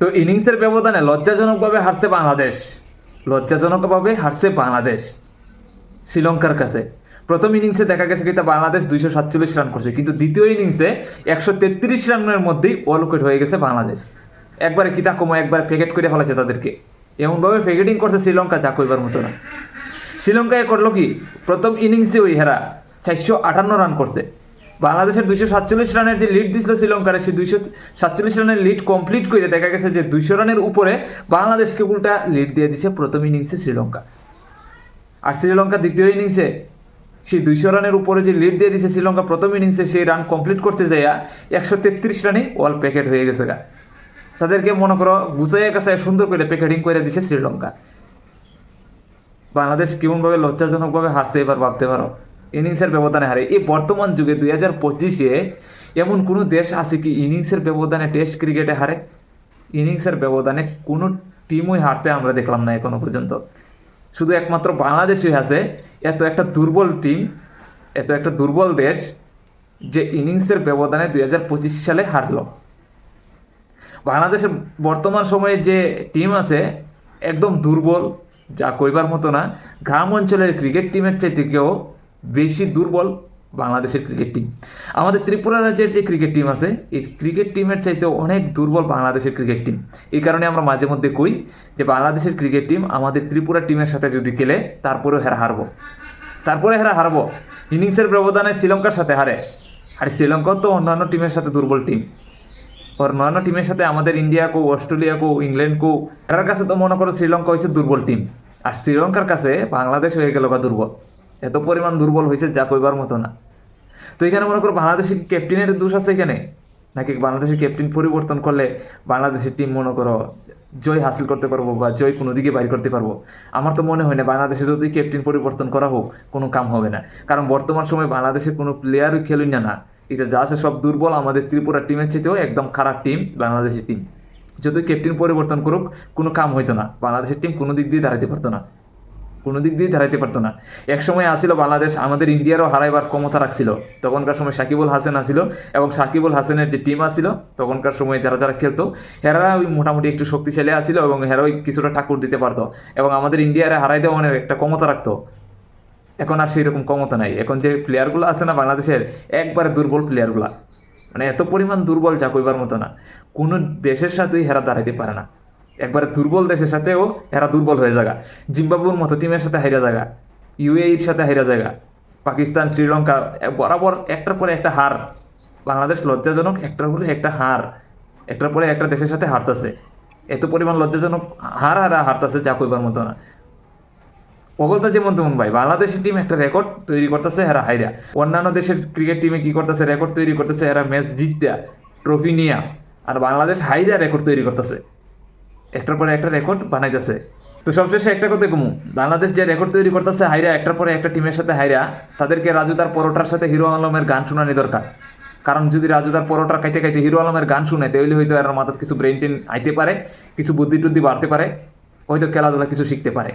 তো ইনিংসের ব্যবধানে লজ্জাজনকভাবে হারছে বাংলাদেশ। লজ্জাজনকভাবে হারছে বাংলাদেশ শ্রীলঙ্কার কাছে। প্রথম ইনিংসে দেখা গেছে কিন্তু বাংলাদেশ দুইশো সাতচল্লিশ রান করছে, কিন্তু দ্বিতীয় ইনিংসে একশো তেত্রিশ রানের মধ্যেই অল উইকেট হয়ে গেছে বাংলাদেশ। একবারে কিতা কমো, একবার প্যাকেট করে ফেলেছে তাদেরকে। এমনভাবে প্যাকেটিং করছে শ্রীলঙ্কা যা কইবার মতো না। শ্রীলঙ্কায় করল কি? প্রথম ইনিংসে ওই হেরা চারশো আটান্ন রান করছে। বাংলাদেশের দুইশো সাতচল্লিশ রানের যে লিড দিছিল শ্রীলঙ্কার, সেই দুইশো সাতচল্লিশ রানের লিড কমপ্লিট করে দেখা গেছে যে দুইশো রানের উপরে বাংলাদেশকে উল্টা লিড দিয়ে দিছে প্রথম ইনিংসে শ্রীলঙ্কা। আর শ্রীলঙ্কা দ্বিতীয় ইনিংসে সেই দুইশো রানের উপরে যে লিড দিয়ে দিছে শ্রীলঙ্কা প্রথম ইনিংসে সেই রান কমপ্লিট করতে যাইয়া একশো তেত্রিশ রানে অল প্যাকেট হয়ে গেছে গা। তাদেরকে মনে করো গুছাইয়া গাছায় সুন্দর করে প্যাকেটিং করে দিছে শ্রীলঙ্কা। বাংলাদেশ কেমনভাবে লজ্জাজনকভাবে হারছে এবার ভাবতে পারো। ইনিংসের ব্যবধানে হারে। এই বর্তমান যুগে দুই হাজার পঁচিশে এমন কোনো দেশ আছে কি ইনিংসের ব্যবধানে টেস্ট ক্রিকেটে হারে? ইনিংসের ব্যবধানে কোনো টিমই হারতে আমরা দেখলাম না এখনও পর্যন্ত। শুধু একমাত্র বাংলাদেশই আছে, এত একটা দুর্বল টিম এত একটা দুর্বল দেশ যে ইনিংসের ব্যবধানে দুই হাজার পঁচিশ সালে হারল। বাংলাদেশের বর্তমান সময়ে যে টিম আছে, একদম দুর্বল, যা কইবার মতো না, গ্রাম অঞ্চলের ক্রিকেট টিমের চাইতেও বেশি দুর্বল বাংলাদেশের ক্রিকেট টিম আমাদের ত্রিপুরা রাজ্যের যে ক্রিকেট টিম আছে, এই ক্রিকেট টিমের চাইতে অনেক দুর্বল বাংলাদেশের ক্রিকেট টিম এই কারণে আমরা মাঝে মধ্যে কই যে, বাংলাদেশের ক্রিকেট টিম আমাদের ত্রিপুরা টিমের সাথে যদি খেলে, তারপরেও হেরা হারবো। তারপরে হেরা হারবো। ইনিংসের ব্যবধানে শ্রীলঙ্কার সাথে হারে। আর শ্রীলঙ্কাও তো অন্যান্য টিমের সাথে দুর্বল টিম অন্যান্য টিমের সাথে আমাদের ইন্ডিয়া কো অস্ট্রেলিয়া কো ইংল্যান্ড কো কাছে তো মনে করো শ্রীলঙ্কা হয়েছে দুর্বল টিম আর শ্রীলঙ্কার কাছে বাংলাদেশ হয়ে গেল বা দুর্বল। এত পরিমাণ দুর্বল হয়েছে যা কইবার মতো না। তো এখানে মনে করো বাংলাদেশের ক্যাপ্টেনের দোষ আছে এখানে? নাকি বাংলাদেশের ক্যাপ্টেন পরিবর্তন করলে বাংলাদেশের টিম মনে করো জয় হাসিল করতে পারব বা জয় কোনো দিকে বাইর করতে পারব? আমার তো মনে হয় না বাংলাদেশে যদি ক্যাপ্টেন পরিবর্তন করা হোক, কোনো কাম হবে না। কারণ বর্তমান সময়ে বাংলাদেশের কোনো প্লেয়ারই খেলুন না না। এটা যা আছে সব দুর্বল। আমাদের ত্রিপুরা টিমের চেয়েও একদম খারাপ টিম বাংলাদেশের টিম যদি ক্যাপ্টেন পরিবর্তন করুক, কোনো কাম হইতো না। বাংলাদেশের টিম কোনো দিক দিয়ে দাঁড়াতে পারতো না। কোনো দিক দিয়েই দাঁড়াইতে পারতো না। এক সময় আসছিল বাংলাদেশ, আমাদের ইন্ডিয়ারও হারাইবার ক্ষমতা রাখছিল। তখনকার সময় সাকিবুল হাসান আসিল এবং সাকিবুল হাসানের যে টিম আসিল, তখনকার সময় যারা যারা খেলতো হেরা ওই মোটামুটি একটু শক্তিশালী আসিল এবং হেরা ওই কিছুটা ঠাকুর দিতে পারতো এবং আমাদের ইন্ডিয়ারে হারাই দেওয়া অনেক একটা ক্ষমতা রাখতো। এখন আর সেই রকম ক্ষমতা নাই। এখন যে প্লেয়ারগুলো আছে না বাংলাদেশের, একবারে দুর্বল প্লেয়ারগুলা মানে এত পরিমাণ দুর্বল যা কইবার মতো না। কোনো দেশের সাথেই হেরা দাঁড়াইতে পারে না। একবারে দুর্বল দেশের সাথেও এরা দুর্বল হয়ে যাগা জিম্বাবুর মতো টিমের সাথে হাইরা জায়গা ইউএইর সাথে হাইরা জায়গা পাকিস্তান, শ্রীলঙ্কা বরাবর একটার পরে একটা হার। বাংলাদেশ লজ্জাজনক একটার পরে একটা হার। একটার পরে একটা দেশের সাথে হারতেছে। এত পরিমাণ লজ্জাজনক হার হারা হারতেছে যা কইবার মতো না। ওগলতা যেমন তেমন ভাই, বাংলাদেশের টিম একটা রেকর্ড তৈরি করতেছে এরা হাইরা। অন্যান্য দেশের ক্রিকেট টিমে কি করতেছে রেকর্ড তৈরি করতেছে, এরা ম্যাচ জিততে। ট্রফি নিয়া। আর বাংলাদেশ হাইরা রেকর্ড তৈরি করতেছে। একটার পরে একটা রেকর্ড বানাইতেছে। তো সবশেষে একটা কথা কমু, বাংলাদেশ যে রেকর্ড তৈরি করতেছে হাইরা একটার পরে একটা টিমের সাথে হাইরা তাদেরকে রাজু তার পরোটার সাথে হিরো আলমের গান শোনানি দরকার। কারণ যদি রাজু তার পরোটার খাইতে খাইতে হিরো আলমের গান শুনে, তাহলে হয়তো এর মাথার কিছু ব্রেন টেন আইতে পারে, কিছু বুদ্ধি টুদ্ধি বাড়তে পারে, হয়তো খেলাধুলা কিছু শিখতে পারে।